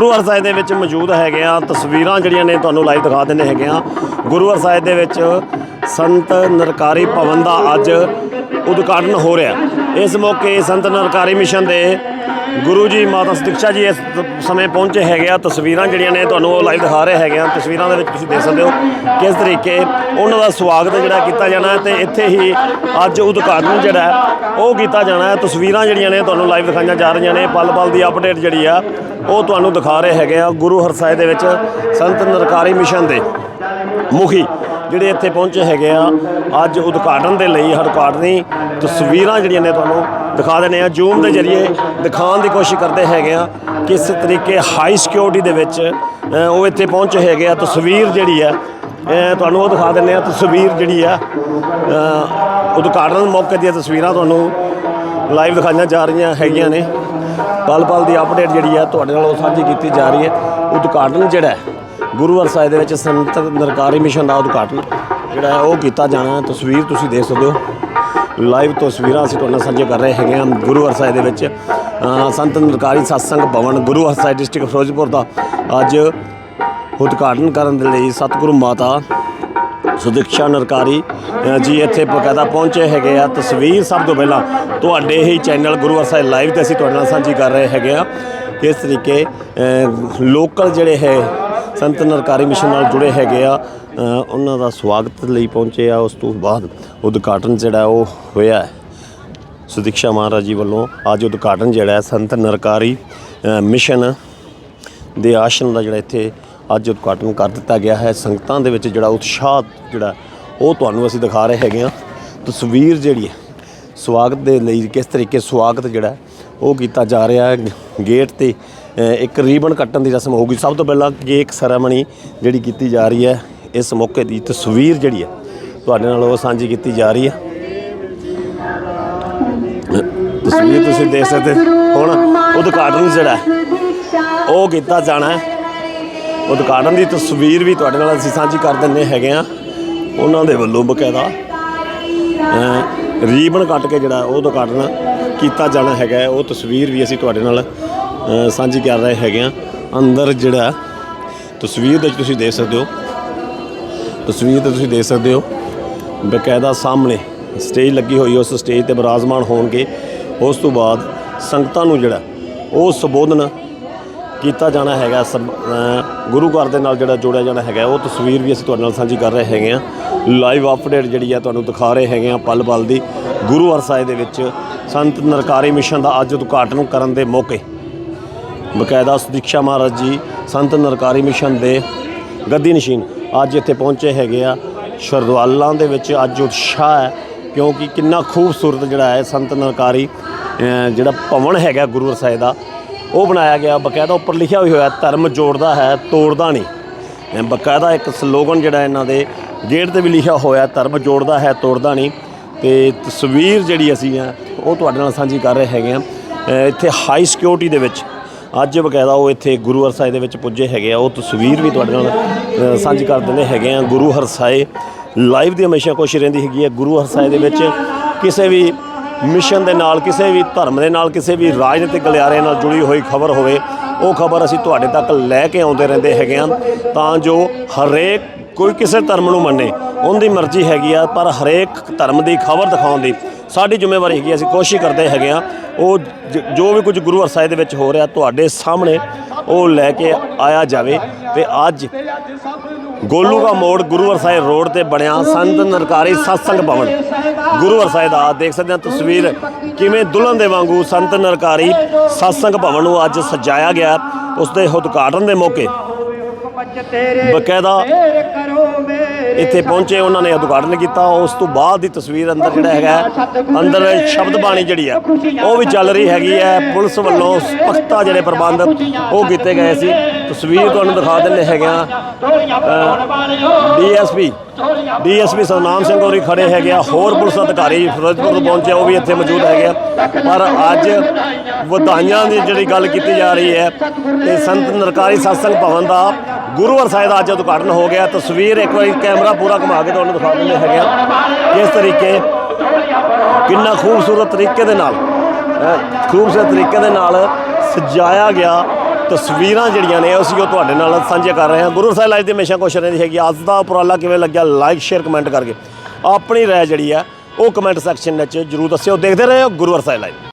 ਗੁਰੂ ਸਾਹਿਬ ਦੇ ਵਿੱਚ ਮੌਜੂਦ ਹੈਗੇ ਆ। ਤਸਵੀਰਾਂ ਜਿਹੜੀਆਂ ਨੇ ਤੁਹਾਨੂੰ ਲਾਈਵ ਦਿਖਾ ਦਿੰਦੇ ਹੈਗੇ ਆ। ਗੁਰੂ ਸਾਹਿਬ ਦੇ ਵਿੱਚ ਸੰਤ ਨਰਕਾਰੀ ਭਵਨ ਦਾ ਅੱਜ ਉਦਘਾਟਨ ਹੋ ਰਿਹਾ। ਇਸ ਮੌਕੇ ਸੰਤ ਨਰਕਾਰੀ ਮਿਸ਼ਨ ਦੇ ਗੁਰੂ ਜੀ ਮਾਤਾ ਸਤਿਕਸ਼ਾ ਜੀ, ਇਸ ਸਮੇਂ ਪਹੁੰਚੇ ਹੈਗੇ ਆ। ਤਸਵੀਰਾਂ ਜਿਹੜੀਆਂ ਨੇ ਤੁਹਾਨੂੰ ਉਹ ਲਾਈਵ ਦਿਖਾ ਰਹੇ ਹੈਗੇ ਆ। ਤਸਵੀਰਾਂ ਦੇ ਵਿੱਚ ਤੁਸੀਂ ਦੇਖ ਸਕਦੇ ਹੋ ਕਿਸ ਤਰੀਕੇ ਉਹਨਾਂ ਦਾ ਸਵਾਗਤ ਜਿਹੜਾ ਕੀਤਾ ਜਾਣਾ ਹੈ ਤੇ ਇੱਥੇ ਹੀ ਅੱਜ ਉਦਘਾਟਨ ਜਿਹੜਾ ਉਹ ਕੀਤਾ ਜਾਣਾ ਹੈ। ਤਸਵੀਰਾਂ ਜਿਹੜੀਆਂ ਨੇ ਤੁਹਾਨੂੰ ਲਾਈਵ ਦਿਖਾਈਆਂ ਜਾ ਰਹੀਆਂ ਨੇ। ਪਲ ਪਲ ਦੀ ਅਪਡੇਟ ਜਿਹੜੀ ਆ, ਉਹ ਤੁਹਾਨੂੰ ਦਿਖਾ ਰਹੇ ਹੈਗੇ ਆ ਗੁਰੂ ਹਰਸਾਏ ਦੇ ਵਿੱਚ ਸੰਤ ਨਰਕਾਰੀ ਮਿਸ਼ਨ ਦੇ ਮੁਖੀ। ਜਿਹੜੇ ਇੱਥੇ ਪਹੁੰਚੇ ਹੈਗੇ ਆ, ਅੱਜ ਉਦਘਾਟਨ ਦੇ ਲਈ ਉਦਘਾਟਨੀ ਤਸਵੀਰਾਂ ਜਿਹੜੀਆਂ ਨੇ ਤੁਹਾਨੂੰ ਦਿਖਾ ਦਿੰਦੇ ਆ। ਜ਼ੂਮ ਦੇ ਜ਼ਰੀਏ ਦਿਖਾਉਣ ਦੀ ਕੋਸ਼ਿਸ਼ ਕਰਦੇ ਹੈਗੇ ਆ ਕਿਸ ਤਰੀਕੇ ਹਾਈ ਸਿਕਿਉਰਿਟੀ ਦੇ ਵਿੱਚ ਉਹ ਇੱਥੇ ਪਹੁੰਚੇ ਹੈਗੇ ਆ। ਤਸਵੀਰ ਜਿਹੜੀ ਆ ਤੁਹਾਨੂੰ ਉਹ ਦਿਖਾ ਦਿੰਦੇ ਆ। ਤਸਵੀਰ ਜਿਹੜੀ ਆ ਉਦਘਾਟਨ ਮੌਕੇ ਦੀਆਂ ਤਸਵੀਰਾਂ ਤੁਹਾਨੂੰ ਲਾਈਵ ਦਿਖਾਈਆਂ ਜਾ ਰਹੀਆਂ ਹੈਗੀਆਂ ਨੇ। ਪਲ ਪਲ ਦੀ ਅਪਡੇਟ ਜਿਹੜੀ ਆ, ਤੁਹਾਡੇ ਨਾਲ ਉਹ ਸਾਂਝੀ ਕੀਤੀ ਜਾ ਰਹੀ ਹੈ। ਉਦਘਾਟਨ ਜਿਹੜਾ ਗੁਰੂਵਰ ਸਾਹਿਬ ਦੇ ਵਿੱਚ ਸੰਤ ਨਰਕਾਰੀ ਮਿਸ਼ਨ ਦਾ ਉਦਘਾਟਨ ਜਿਹੜਾ ਹੈ ਉਹ ਕੀਤਾ ਜਾਣਾ ਹੈ। ਤਸਵੀਰ ਤੁਸੀਂ ਦੇਖ ਸਕਦੇ ਹੋ। ਲਾਈਵ ਤਸਵੀਰਾਂ ਅਸੀਂ ਤੁਹਾਡੇ ਨਾਲ ਸਾਂਝੇ ਕਰ ਰਹੇ ਹੈਗੇ ਹਾਂ ਗੁਰੂ ਸਾਹਿਬ ਦੇ ਵਿੱਚ। ਸੰਤ ਨਰਕਾਰੀ ਸਤਸੰਗ ਭਵਨ ਗੁਰੂਵਰ ਸਾਹਿਬ ਡਿਸਟ੍ਰਿਕਟ ਫਿਰੋਜ਼ਪੁਰ ਦਾ ਅੱਜ ਉਦਘਾਟਨ ਕਰਨ ਦੇ ਲਈ ਸਤਿਗੁਰੂ ਮਾਤਾ ਸੁਦਿਕਸ਼ਾ ਨਰਕਾਰੀ ਜੀ ਇੱਥੇ ਬਕਾਇਦਾ ਪਹੁੰਚੇ ਹੈਗੇ ਆ। ਤਸਵੀਰ ਸਭ ਤੋਂ ਪਹਿਲਾਂ ਤੁਹਾਡੇ ਹੀ ਚੈਨਲ ਗੁਰੂ ਸਾਹਿਬ ਲਾਈਵ ਤੇ ਅਸੀਂ ਤੁਹਾਡੇ ਨਾਲ ਸਾਂਝੀ ਕਰ ਰਹੇ ਹੈਗੇ ਆ। ਕਿਸ ਤਰੀਕੇ ਲੋਕਲ ਜਿਹੜੇ ਹੈ ਸੰਤ ਨਰਕਾਰੀ ਮਿਸ਼ਨ ਨਾਲ ਜੁੜੇ ਹੈਗੇ ਆ। ਉਹਨਾਂ ਦਾ ਸਵਾਗਤ ਲਈ ਪਹੁੰਚੇ ਆ। ਉਸ ਤੋਂ ਬਾਅਦ ਉਦਘਾਟਨ ਜਿਹੜਾ ਉਹ ਹੋਇਆ ਹੈ। ਸੁਦਿਕਸ਼ਾ ਮਹਾਰਾਜ ਜੀ ਵੱਲੋਂ ਅੱਜ ਉਦਘਾਟਨ ਜਿਹੜਾ ਹੈ ਸੰਤ ਨਰਕਾਰੀ ਮਿਸ਼ਨ ਦੇ ਆਸ਼ਰਮ ਦਾ ਜਿਹੜਾ ਇੱਥੇ ਅੱਜ ਉਦਘਾਟਨ ਕਰ ਦਿੱਤਾ ਗਿਆ ਹੈ। ਸੰਗਤਾਂ ਦੇ ਵਿੱਚ ਜਿਹੜਾ ਉਤਸ਼ਾਹ ਜਿਹੜਾ ਉਹ ਤੁਹਾਨੂੰ ਅਸੀਂ ਦਿਖਾ ਰਹੇ ਹੈਗੇ ਆ ਤਸਵੀਰ ਜਿਹੜੀ ਹੈ, ਸਵਾਗਤ ਦੇ ਲਈ ਕਿਸ ਤਰੀਕੇ ਸਵਾਗਤ ਜਿਹੜਾ ਉਹ ਕੀਤਾ ਜਾ ਰਿਹਾ ਹੈ। ਗੇਟ ਤੇ ਇੱਕ ਰੀਬਨ ਕੱਟਣ ਦੀ ਰਸਮ ਹੋਊਗੀ ਸਭ ਤੋਂ ਪਹਿਲਾਂ ਕੇਕ ਸੈਰੇਮਨੀ ਜਿਹੜੀ ਕੀਤੀ ਜਾ ਰਹੀ ਹੈ ਇਸ ਮੌਕੇ ਦੀ ਤਸਵੀਰ ਜਿਹੜੀ ਹੈ ਤੁਹਾਡੇ ਨਾਲ ਉਹ ਸਾਂਝੀ ਕੀਤੀ ਜਾ ਰਹੀ ਹੈ ਤਸਵੀਰ ਤੁਸੀਂ ਦੇਖ ਸਕਦੇ। ਹੁਣ ਉਦਘਾਟਨ ਜਿਹੜਾ ਉਹ ਕੀਤਾ ਜਾਣਾ ਹੈ ਉਦਘਾਟਨ ਦੀ ਤਸਵੀਰ ਵੀ ਤੁਹਾਡੇ ਨਾਲ ਅਸੀਂ ਸਾਂਝੀ ਕਰ ਦਿੰਦੇ ਹੈਗੇ ਆ ਉਹਨਾਂ ਦੇ ਵੱਲੋਂ ਬਕਾਇਦਾ ਰੀਬਨ ਕੱਟ ਕੇ ਜਿਹੜਾ ਉਹ ਉਦਘਾਟਨ ਕੀਤਾ ਜਾਣਾ ਹੈਗਾ। ਉਹ ਤਸਵੀਰ ਵੀ ਅਸੀਂ ਤੁਹਾਡੇ ਨਾਲ ਸਾਂਝੀ ਕਰ ਰਹੇ ਹੈਗੇ ਆ। ਅੰਦਰ ਜਿਹੜਾ ਤਸਵੀਰ ਦੇ ਵਿੱਚ ਤੁਸੀਂ ਦੇਖ ਸਕਦੇ ਹੋ। ਤਸਵੀਰ ਤੇ ਤੁਸੀਂ ਦੇਖ ਸਕਦੇ ਹੋ, ਬਕਾਇਦਾ ਸਾਹਮਣੇ ਸਟੇਜ ਲੱਗੀ ਹੋਈ ਉਸ ਸਟੇਜ ਤੇ ਬਿਰਾਜਮਾਨ ਹੋਣਗੇ। ਉਸ ਤੋਂ ਬਾਅਦ ਸੰਗਤਾਂ ਨੂੰ ਜਿਹੜਾ ਉਹ ਸੰਬੋਧਨ ਕੀਤਾ ਜਾਣਾ ਹੈਗਾ। ਸਬ- ਗੁਰੂ ਘਰ ਦੇ ਨਾਲ ਜਿਹੜਾ ਜੋੜਿਆ ਜਾਣਾ ਹੈਗਾ। ਉਹ ਤਸਵੀਰ ਵੀ ਅਸੀਂ ਤੁਹਾਡੇ ਨਾਲ ਸਾਂਝੀ ਕਰ ਰਹੇ ਹੈਗੇ ਆ। ਲਾਈਵ ਅਪਡੇਟ ਜਿਹੜੀ ਆ ਤੁਹਾਨੂੰ ਦਿਖਾ ਰਹੇ ਹੈਗੇ ਆ ਪਲ ਪਲ ਦੀ। ਗੁਰੂ ਹਰਸਾਏ ਦੇ ਵਿੱਚ ਸੰਤ ਨਰਕਾਰੀ ਮਿਸ਼ਨ ਦਾ ਅੱਜ ਉਦਘਾਟਨ ਕਰਨ ਦੇ ਮੌਕੇ ਬਕਾਇਦਾ ਸੁਦੀਕਸ਼ਾ ਮਹਾਰਾਜ ਜੀ, ਸੰਤ ਨਰਕਾਰੀ ਮਿਸ਼ਨ ਦੇ ਗੱਦੀ ਨਸ਼ੀਨ ਅੱਜ ਇੱਥੇ ਪਹੁੰਚੇ ਹੈਗੇ ਆ। ਸ਼ਰਦਵਾਲਾਂ ਦੇ ਵਿੱਚ ਅੱਜ ਉਤਸ਼ਾਹ ਹੈ, ਕਿਉਂਕਿ ਕਿੰਨਾ ਖੂਬਸੂਰਤ ਜਿਹੜਾ ਹੈ ਸੰਤ ਨਰਕਾਰੀ ਜਿਹੜਾ ਭਵਨ ਹੈਗਾ ਗੁਰੂ ਸਾਹਿਬ ਦਾ, ਉਹ ਬਣਾਇਆ ਗਿਆ। ਬਕਾਇਦਾ ਉੱਪਰ ਲਿਖਿਆ ਵੀ ਹੋਇਆ, ਧਰਮ ਜੋੜਦਾ ਹੈ, ਤੋੜਦਾ ਨਹੀਂ। ਬਕਾਇਦਾ ਇੱਕ ਸਲੋਗਨ ਜਿਹੜਾ ਇਹਨਾਂ ਦੇ ਗੇਟ ਤੇ ਵੀ ਲਿਖਿਆ ਹੋਇਆ, ਧਰਮ ਜੋੜਦਾ ਹੈ, ਤੋੜਦਾ ਨਹੀਂ। ਤੇ ਤਸਵੀਰ ਜਿਹੜੀ ਅਸੀਂ ਆ, ਉਹ ਤੁਹਾਡੇ ਨਾਲ ਸਾਂਝੀ ਕਰ ਰਹੇ ਹੈਗੇ ਆ। ਇੱਥੇ ਹਾਈ ਸਿਕਿਉਰਿਟੀ ਦੇ ਵਿੱਚ ਅੱਜ ਬਕਾਇਦਾ ਉਹ ਇੱਥੇ ਗੁਰੂ ਹਰਸਾਏ ਦੇ ਵਿੱਚ ਪੁੱਜੇ ਹੈਗੇ ਆ। ਉਹ ਤਸਵੀਰ ਵੀ ਤੁਹਾਡੇ ਨਾਲ ਸਾਂਝੀ ਕਰ ਦਿੰਦੇ ਹੈਗੇ ਆ। ਗੁਰੂ ਹਰਸਾਏ ਲਾਈਵ ਦੀ ਹਮੇਸ਼ਾ ਕੋਸ਼ਿਸ਼ ਰਹਿੰਦੀ ਹੈਗੀ ਹੈ ਗੁਰੂ ਹਰਸਾਏ ਦੇ ਵਿੱਚ ਕਿਸੇ ਵੀ ਮਿਸ਼ਨ ਦੇ ਨਾਲ, ਕਿਸੇ ਵੀ ਧਰਮ ਦੇ ਨਾਲ, ਕਿਸੇ ਵੀ ਰਾਜਨੀਤਿਕ ਗਲਿਆਰੇ ਨਾਲ ਜੁੜੀ ਹੋਈ ਖਬਰ ਹੋਵੇ, ਉਹ ਖਬਰ ਅਸੀਂ ਤੁਹਾਡੇ ਤੱਕ ਲੈ ਕੇ ਆਉਂਦੇ ਰਹਿੰਦੇ ਹੈਗੇ ਆ। ਤਾਂ ਜੋ ਹਰੇਕ ਕੋਈ ਕਿਸੇ ਧਰਮ ਨੂੰ ਮੰਨੇ, ਉਹਦੀ ਮਰਜ਼ੀ ਹੈਗੀ ਆ, ਪਰ ਹਰੇਕ ਧਰਮ ਦੀ ਖਬਰ ਦਿਖਾਉਣ ਦੀ ਸਾਡੀ ਜ਼ਿੰਮੇਵਾਰੀ ਹੈਗੀ ਅਸੀਂ ਕੋਸ਼ਿਸ਼ ਕਰਦੇ ਹੈਗੇ ਆ, ਉਹ ਜ- ਜੋ ਵੀ ਕੁਝ ਗੁਰੂ ਹਰਸਾਏ ਦੇ ਵਿੱਚ ਹੋ ਰਿਹਾ ਤੁਹਾਡੇ ਸਾਹਮਣੇ, ਉਹ ਲੈ ਕੇ ਆਇਆ ਜਾਵੇ ਤੇ ਅੱਜ ਗੋਲੂ ਦਾ ਮੋੜ ਗੁਰੂ ਹਰਸਾਏ ਰੋਡ ਤੇ ਬਣਿਆ, ਸੰਤ ਨਰਕਾਰੀ ਸਤਸੰਗ ਭਵਨ। ਗੁਰੂ ਹਰਸਾਏ ਦਾ ਦੇਖ ਸਕਦੇ ਹਾਂ ਤਸਵੀਰ ਕਿਵੇਂ ਦੁਲਹਨ ਦੇ ਵਾਂਗੂ ਸੰਤ ਨਰਕਾਰੀ ਸਤਸੰਗ ਭਵਨ ਨੂੰ ਅੱਜ ਸਜਾਇਆ ਗਿਆ ਉਸ ਦੇ ਉਦਘਾਟਨ ਦੇ ਮੌਕੇ। ਬਕਾਇਦਾ ਇੱਥੇ ਪਹੁੰਚੇ ਉਹਨਾਂ ਨੇ ਉਦਘਾਟਨ ਕੀਤਾ। ਉਸ ਤੋਂ ਬਾਅਦ ਦੀ ਤਸਵੀਰ ਅੰਦਰ ਜਿਹੜਾ ਹੈਗਾ ਅੰਦਰ ਸ਼ਬਦ ਬਾਣੀ ਜਿਹੜੀ ਹੈ ਉਹ ਵੀ ਚੱਲ ਰਹੀ ਹੈਗੀ ਹੈ ਪੁਲਿਸ ਵੱਲੋਂ ਪਖਤਾ ਜਿਹੜੇ ਪ੍ਰਬੰਧ ਉਹ ਕੀਤੇ ਗਏ ਸੀ। ਤਸਵੀਰ ਤੁਹਾਨੂੰ ਦਿਖਾ ਦਿੰਦੇ ਹੈਗੇ ਆ ਡੀਐਸਪੀ ਡੀਐਸਪੀ ਸਤਨਾਮ ਸਿੰਘ ਹੋਰੀ ਖੜੇ ਹੈਗੇ ਆ। ਹੋਰ ਪੁਲਿਸ ਅਧਿਕਾਰੀ ਫਿਰੋਜ਼ਪੁਰ ਤੋਂ ਪਹੁੰਚੇ ਉਹ ਵੀ ਇੱਥੇ ਮੌਜੂਦ ਹੈਗੇ ਆ। ਪਰ ਅੱਜ ਵਧਾਈਆਂ ਦੀ ਜਿਹੜੀ ਗੱਲ ਕੀਤੀ ਜਾ ਰਹੀ ਹੈ ਤੇ ਸੰਤ ਨਰਕਾਰੀ ਸਤਸੰਗ ਭਵਨ ਦਾ ਗੁਰੂਵਰ ਸਾਹਿਬ ਦਾ ਅੱਜ ਉਦਘਾਟਨ ਹੋ ਗਿਆ। ਤਸਵੀਰ ਇੱਕ ਵਾਰੀ ਕੈਮਰਾ ਪੂਰਾ ਘੁਮਾ ਕੇ ਤੁਹਾਨੂੰ ਦਿਖਾ ਦਿੰਦੇ ਹੈਗੇ ਆ। ਕਿਸ ਤਰੀਕੇ ਕਿੰਨਾ ਖੂਬਸੂਰਤ ਤਰੀਕੇ ਦੇ ਨਾਲ ਖੂਬਸੂਰਤ ਤਰੀਕੇ ਦੇ ਨਾਲ ਸਜਾਇਆ ਗਿਆ ਤਸਵੀਰਾਂ ਜਿਹੜੀਆਂ ਨੇ, ਅਸੀਂ ਉਹ ਤੁਹਾਡੇ ਨਾਲ ਸਾਂਝੇ ਕਰ ਰਹੇ ਹਾਂ। ਗੁਰੂ ਸਾਹਿਬ ਲਾਈਵ ਦੀ ਹਮੇਸ਼ਾ ਕੋਸ਼ਿਸ਼ ਰਹਿੰਦੀ ਹੈਗੀ, ਅੱਜ ਦਾ ਉਪਰਾਲਾ ਕਿਵੇਂ ਲੱਗਿਆ? ਲਾਈਕ, ਸ਼ੇਅਰ, ਕਮੈਂਟ ਕਰਕੇ। ਆਪਣੀ ਰਾਏ ਜਿਹੜੀ ਆ, ਉਹ ਕਮੈਂਟ ਸੈਕਸ਼ਨ ਵਿੱਚ ਜਰੂਰ ਦੱਸਿਓ। ਦੇਖਦੇ ਰਹੋ ਗੁਰੂਵਰ ਸਾਹਿਬ ਲਾਈਵ।